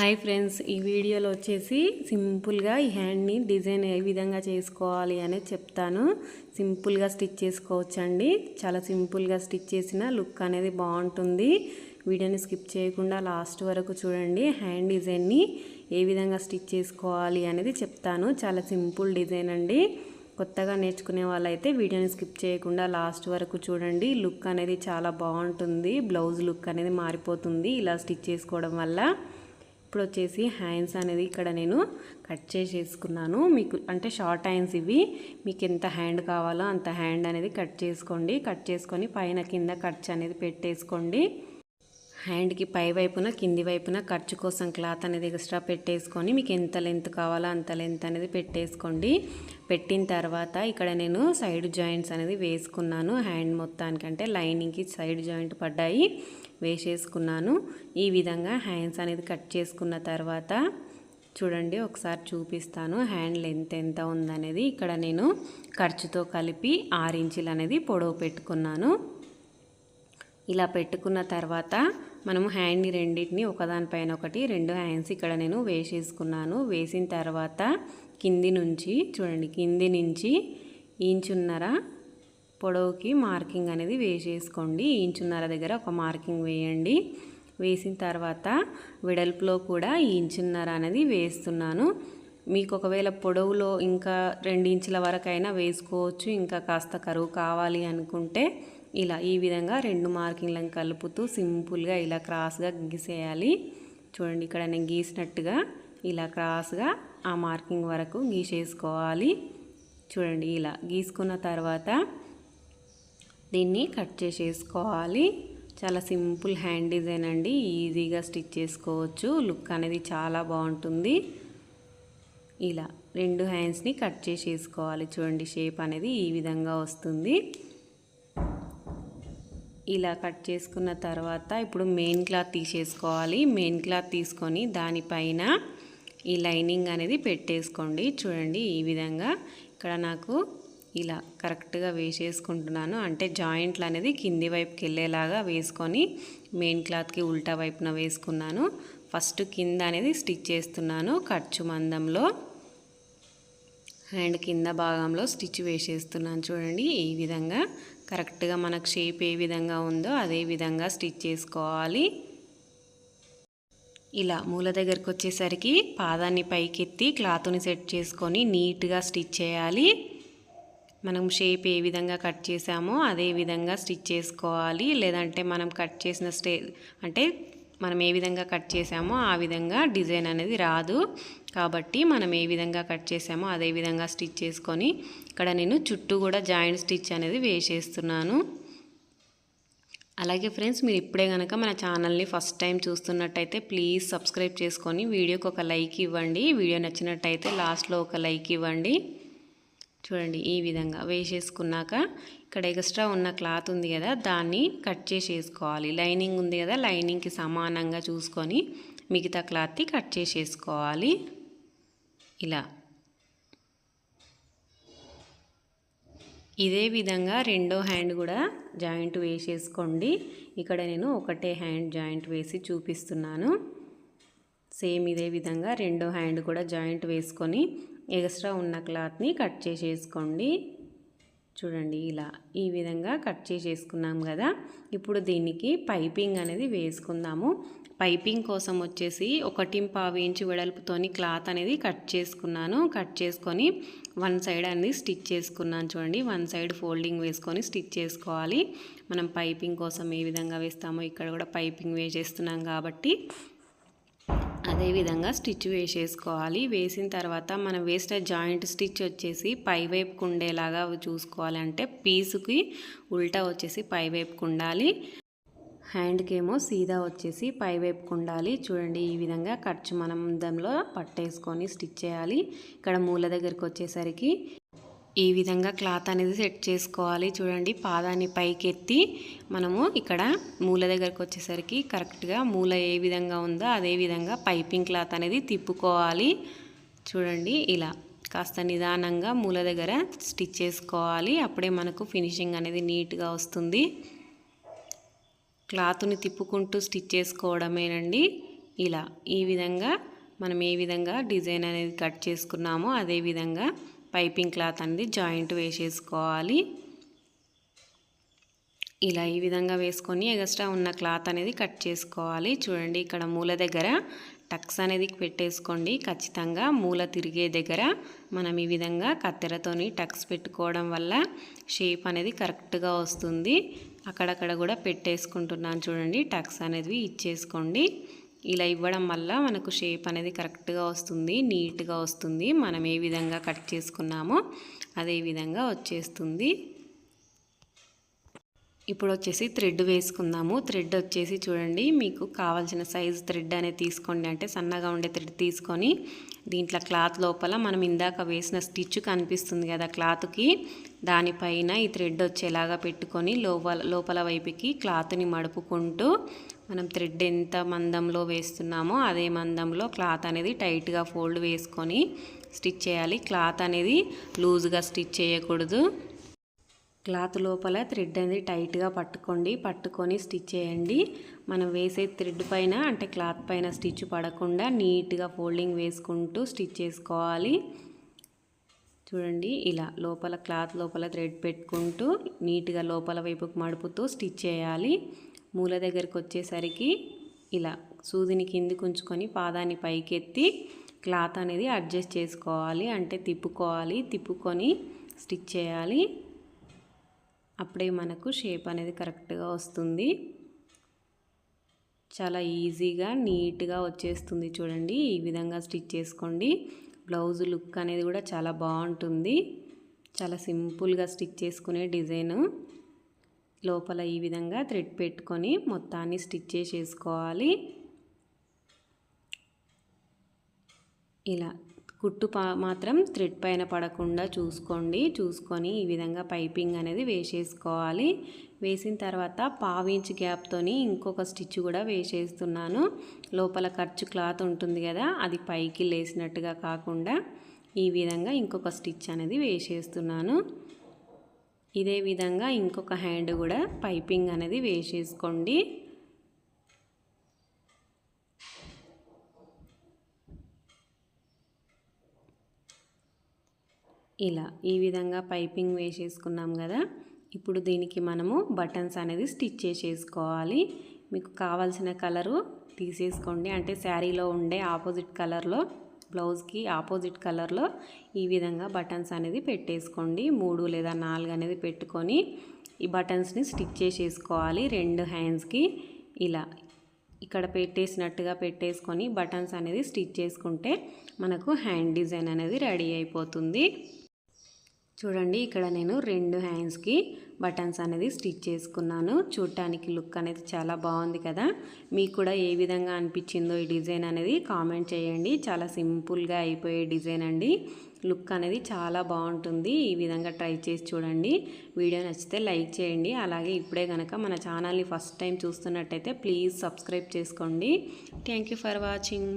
Hi friends ఈ వీడియోలో వచ్చేసి సింపుల్గా ఈ హ్యాండ్ని డిజైన్ ఏ విధంగా చేసుకోవాలి అనేది చెప్తాను. సింపుల్గా స్టిచ్ చేసుకోవచ్చండి. చాలా సింపుల్గా స్టిచ్ చేసిన లుక్ అనేది బాగుంటుంది. వీడియోని స్కిప్ చేయకుండా లాస్ట్ వరకు చూడండి. హ్యాండ్ డిజైన్ని ఏ విధంగా స్టిచ్ చేసుకోవాలి అనేది చెప్తాను. చాలా సింపుల్ డిజైన్ అండి. కొత్తగా నేర్చుకునే వాళ్ళైతే వీడియోని స్కిప్ చేయకుండా లాస్ట్ వరకు చూడండి. లుక్ అనేది చాలా బాగుంటుంది. బ్లౌజ్ లుక్ అనేది మారిపోతుంది ఇలా స్టిచ్ చేసుకోవడం వల్ల. ఇప్పుడు వచ్చేసి హ్యాండ్స్ అనేది ఇక్కడ నేను కట్ చేసేసుకున్నాను. మీకు అంటే షార్ట్ హ్యాండ్స్ ఇవి. మీకు ఎంత హ్యాండ్ కావాలో అంత హ్యాండ్ అనేది కట్ చేసుకోండి. కట్ చేసుకొని పైన కింద ఖర్చు అనేది పెట్టేసుకోండి. హ్యాండ్కి పై వైపున కింది వైపున ఖర్చు కోసం క్లాత్ అనేది ఎక్స్ట్రా పెట్టేసుకొని మీకు ఎంత లెంత్ కావాలో అంత లెంత్ అనేది పెట్టేసుకోండి. పెట్టిన తర్వాత ఇక్కడ నేను సైడ్ జాయింట్స్ అనేది వేసుకున్నాను. హ్యాండ్ మొత్తానికి అంటే లైనింగ్కి సైడ్ జాయింట్ పడ్డాయి. వేసేసుకున్నాను. ఈ విధంగా హ్యాండ్స్ అనేది కట్ చేసుకున్న తర్వాత చూడండి ఒకసారి చూపిస్తాను. హ్యాండ్ లెంత్ ఎంత ఉందనేది ఇక్కడ నేను ఖర్చుతో కలిపి ఆరు ఇంచులు అనేది పొడవు పెట్టుకున్నాను. ఇలా పెట్టుకున్న తర్వాత మనము హ్యాండ్ని రెండింటిని ఒకదానిపైన ఒకటి రెండు హ్యాండ్స్ ఇక్కడ నేను వేసేసుకున్నాను. వేసిన తర్వాత కింది నుంచి చూడండి కింది నుంచి ఇంచున్నర పొడవుకి మార్కింగ్ అనేది వేసేసుకోండి. ఇంచున్నర దగ్గర ఒక మార్కింగ్ వేయండి. వేసిన తర్వాత వెడల్పులో కూడా ఇంచున్నర అనేది వేస్తున్నాను. మీకు ఒకవేళ పొడవులో ఇంకా రెండు ఇంచుల వరకైనా వేసుకోవచ్చు. ఇంకా కాస్త కరువు కావాలి అనుకుంటే ఇలా ఈ విధంగా రెండు మార్కింగ్లను కలుపుతూ సింపుల్గా ఇలా క్రాస్గా గీసేయాలి. చూడండి ఇక్కడ నేను గీసినట్టుగా ఇలా క్రాస్గా ఆ మార్కింగ్ వరకు గీసేసుకోవాలి. చూడండి ఇలా గీసుకున్న తర్వాత దీన్ని కట్ చేసేసుకోవాలి. చాలా సింపుల్ హ్యాండ్ డిజైన్ అండి. ఈజీగా స్టిచ్ చేసుకోవచ్చు. లుక్ అనేది చాలా బాగుంటుంది. ఇలా రెండు హ్యాండ్స్ని కట్ చేసేసుకోవాలి. చూడండి షేప్ అనేది ఈ విధంగా వస్తుంది. ఇలా కట్ చేసుకున్న తర్వాత ఇప్పుడు మెయిన్ క్లాత్ తీసేసుకోవాలి. మెయిన్ క్లాత్ తీసుకొని దానిపైన ఈ లైనింగ్ అనేది పెట్టేసుకోండి. చూడండి ఈ విధంగా. ఇక్కడ నాకు ఇలా కరెక్ట్గా వేసేసుకుంటున్నాను. అంటే జాయింట్లు అనేది కింది వైపుకి వెళ్ళేలాగా వేసుకొని మెయిన్ క్లాత్కి ఉల్టా వైపున వేసుకున్నాను. ఫస్ట్ కింద అనేది స్టిచ్ చేస్తున్నాను. ఖర్చు మందంలో అండ్ కింద భాగంలో స్టిచ్ వేసేస్తున్నాను చూడండి. ఈ విధంగా కరెక్ట్గా మనకు షేప్ ఏ విధంగా ఉందో అదే విధంగా స్టిచ్ చేసుకోవాలి. ఇలా మూల దగ్గరకు వచ్చేసరికి పాదాన్ని పైకెత్తి క్లాత్ని సెట్ చేసుకొని నీట్గా స్టిచ్ చేయాలి. మనం షేప్ ఏ విధంగా కట్ చేసామో అదే విధంగా స్టిచ్ చేసుకోవాలి. లేదంటే మనం కట్ చేసిన స్టే అంటే మనం ఏ విధంగా కట్ చేసామో ఆ విధంగా డిజైన్ అనేది రాదు. కాబట్టి మనం ఏ విధంగా కట్ చేసామో అదే విధంగా స్టిచ్ చేసుకొని ఇక్కడ నేను చుట్టూ కూడా జాయింట్ స్టిచ్ అనేది వేసేస్తున్నాను. అలాగే ఫ్రెండ్స్ మీరు ఇప్పుడే కనుక మన ఛానల్ని ఫస్ట్ టైం చూస్తున్నట్టయితే ప్లీజ్ సబ్స్క్రైబ్ చేసుకొని వీడియోకి ఒక లైక్ ఇవ్వండి. వీడియో నచ్చినట్టయితే లాస్ట్లో ఒక లైక్ ఇవ్వండి. చూడండి ఈ విధంగా వేసేసుకున్నాక ఇక్కడ ఎక్స్ట్రా ఉన్న క్లాత్ ఉంది కదా దాన్ని కట్ చేసేసుకోవాలి. లైనింగ్ ఉంది కదా లైనింగ్కి సమానంగా చూసుకొని మిగతా క్లాత్ని కట్ చేసేసుకోవాలి. ఇలా. ఇదే విధంగా రెండో హ్యాండ్ కూడా జాయింట్ వేసేసుకోండి. ఇక్కడ నేను ఒకటే హ్యాండ్ జాయింట్ వేసి చూపిస్తున్నాను. సేమ్ ఇదే విధంగా రెండో హ్యాండ్ కూడా జాయింట్ వేసుకొని ఎక్స్ట్రా ఉన్న క్లాత్ని కట్ చేసేసుకోండి. చూడండి ఇలా ఈ విధంగా కట్ చేసేసుకున్నాం కదా. ఇప్పుడు దీనికి పైపింగ్ అనేది వేసుకుందాము. పైపింగ్ కోసం వచ్చేసి ఒకటి పావు ఇంచు వెడల్పుతోని క్లాత్ అనేది కట్ చేసుకున్నాను. కట్ చేసుకొని వన్ సైడ్ అనేది స్టిచ్ చేసుకున్నాను చూడండి. వన్ సైడ్ ఫోల్డింగ్ వేసుకొని స్టిచ్ చేసుకోవాలి. మనం పైపింగ్ కోసం ఏ విధంగా వేస్తామో ఇక్కడ కూడా పైపింగ్ వేసేస్తున్నాం కాబట్టి అదేవిధంగా స్టిచ్ వేసేసుకోవాలి. వేసిన తర్వాత మనం వేసిన జాయింట్ స్టిచ్ వచ్చేసి పై వైపుకు ఉండేలాగా చూసుకోవాలంటే పీసుకి ఉల్టా వచ్చేసి పై వైపుకు ఉండాలి హ్యాండ్కి ఏమో సీదా వచ్చేసి పై వైపుకు ఉండాలి చూడండి ఈ విధంగా ఖర్చు మనం మందంలో పట్టేసుకొని స్టిచ్ చేయాలి. ఇక్కడ మూల దగ్గరికి వచ్చేసరికి ఈ విధంగా క్లాత్ అనేది సెట్ చేసుకోవాలి. చూడండి పాదాన్ని పైకెత్తి మనము ఇక్కడ మూల దగ్గరకు వచ్చేసరికి కరెక్ట్గా మూల ఏ విధంగా ఉందో అదే విధంగా పైపింగ్ క్లాత్ అనేది తిప్పుకోవాలి. చూడండి ఇలా కాస్త నిదానంగా మూల దగ్గర స్టిచ్ చేసుకోవాలి. అప్పుడే మనకు ఫినిషింగ్ అనేది నీట్గా వస్తుంది. క్లాత్ని తిప్పుకుంటూ స్టిచ్ చేసుకోవడమేనండి. ఇలా ఈ విధంగా మనం ఏ విధంగా డిజైన్ అనేది కట్ చేసుకున్నామో అదే విధంగా పైపింగ్ క్లాత్ అనేది జాయింట్ వేసేసుకోవాలి. ఇలా ఈ విధంగా వేసుకొని ఎగస్ట్రా ఉన్న క్లాత్ అనేది కట్ చేసుకోవాలి. చూడండి ఇక్కడ మూల దగ్గర టక్స్ అనేది పెట్టేసుకోండి. ఖచ్చితంగా మూల తిరిగే దగ్గర మనం ఈ విధంగా కత్తెరతోని టక్స్ పెట్టుకోవడం వల్ల షేప్ అనేది కరెక్ట్గా వస్తుంది. అక్కడక్కడ కూడా పెట్టేసుకుంటున్నాను చూడండి టక్స్ అనేది ఇచ్చేసుకోండి. ఇలా ఇవ్వడం వల్ల మనకు షేప్ అనేది కరెక్ట్గా వస్తుంది నీట్గా వస్తుంది. మనం ఏ విధంగా కట్ చేసుకున్నామో అదే విధంగా వచ్చేస్తుంది. ఇప్పుడు వచ్చేసి థ్రెడ్ వేసుకుందాము. థ్రెడ్ వచ్చేసి చూడండి మీకు కావాల్సిన సైజ్ థ్రెడ్ అనేది తీసుకోండి. అంటే సన్నగా ఉండే థ్రెడ్ తీసుకొని దీంట్లో క్లాత్ లోపల మనం ఇందాక వేసిన స్టిచ్ కనిపిస్తుంది కదా క్లాత్కి. దానిపైన ఈ థ్రెడ్ వచ్చేలాగా పెట్టుకొని లోపల లోపల వైపుకి క్లాత్ని మడుపుకుంటూ మనం థ్రెడ్ ఎంత మందంలో వేస్తున్నామో అదే మందంలో క్లాత్ అనేది టైట్గా ఫోల్డ్ వేసుకొని స్టిచ్ చేయాలి. క్లాత్ అనేది లూజ్గా స్టిచ్ చేయకూడదు. క్లాత్ లోపల థ్రెడ్ అనేది టైట్గా పట్టుకోండి. పట్టుకొని స్టిచ్ చేయండి. మనం వేసే థ్రెడ్ పైన అంటే క్లాత్ పైన స్టిచ్ పడకుండా నీట్గా ఫోల్డింగ్ వేసుకుంటూ స్టిచ్ చేసుకోవాలి. చూడండి ఇలా లోపల క్లాత్ లోపల థ్రెడ్ పెట్టుకుంటూ నీట్గా లోపల వైపుకు మడుపుతూ స్టిచ్ చేయాలి. మూల దగ్గరికి వచ్చేసరికి ఇలా సూదిని కిందికి ఉంచుకొని పాదాన్ని పైకెత్తి క్లాత్ అనేది అడ్జస్ట్ చేసుకోవాలి. అంటే తిప్పుకోవాలి. తిప్పుకొని స్టిచ్ చేయాలి. అప్పుడే మనకు షేప్ అనేది కరెక్ట్గా వస్తుంది. చాలా ఈజీగా నీట్గా వచ్చేస్తుంది చూడండి. ఈ విధంగా స్టిచ్ చేసుకోండి. బ్లౌజ్ లుక్ అనేది కూడా చాలా బాగుంటుంది. చాలా సింపుల్గా స్టిచ్ చేసుకునే డిజైను. లోపల ఈ విధంగా థ్రెడ్ పెట్టుకొని మొత్తాన్ని స్టిచ్ చేసేసుకోవాలి. ఇలా కుట్టు పా మాత్రం థ్రెడ్ పైన పడకుండా చూసుకోండి. చూసుకొని ఈ విధంగా పైపింగ్ అనేది వేసేసుకోవాలి. వేసిన తర్వాత పావించ్ గ్యాప్తోని ఇంకొక స్టిచ్ కూడా వేసేస్తున్నాను. లోపల ఖర్చు క్లాత్ ఉంటుంది కదా అది పైకి లేసినట్టుగా కాకుండా ఈ విధంగా ఇంకొక స్టిచ్ అనేది వేసేస్తున్నాను. ఇదే విధంగా ఇంకొక హ్యాండ్ కూడా పైపింగ్ అనేది వేసేసుకోండి. ఇలా ఈ విధంగా పైపింగ్ వేసేసుకున్నాం కదా. ఇప్పుడు దీనికి మనము బటన్స్ అనేది స్టిచ్ చేసేసుకోవాలి. మీకు కావాల్సిన కలరు తీసేసుకోండి. అంటే శారీలో ఉండే ఆపోజిట్ కలర్లో బ్లౌజ్కి ఆపోజిట్ కలర్లో ఈ విధంగా బటన్స్ అనేది పెట్టేసుకోండి. మూడు లేదా నాలుగు అనేది పెట్టుకొని ఈ బటన్స్ని స్టిచ్ చేసేసుకోవాలి. రెండు హ్యాండ్స్కి ఇలా ఇక్కడ పెట్టేసినట్టుగా పెట్టేసుకొని బటన్స్ అనేది స్టిచ్ చేసుకుంటే మనకు హ్యాండ్ డిజైన్ అనేది రెడీ అయిపోతుంది. చూడండి ఇక్కడ నేను రెండు హ్యాండ్స్కి బటన్స్ అనేది స్టిచ్ చేసుకున్నాను. చూడటానికి లుక్ అనేది చాలా బాగుంది కదా. మీకు కూడా ఏ విధంగా అనిపించిందో ఈ డిజైన్ అనేది కామెంట్ చేయండి. చాలా సింపుల్గా అయిపోయే డిజైన్ అండి. లుక్ అనేది చాలా బాగుంటుంది. ఈ విధంగా ట్రై చేసి చూడండి. వీడియో నచ్చితే లైక్ చేయండి. అలాగే ఇప్పుడే కనుక మన ఛానల్ని ఫస్ట్ టైం చూస్తున్నట్టయితే ప్లీజ్ సబ్స్క్రైబ్ చేసుకోండి. Thank for watching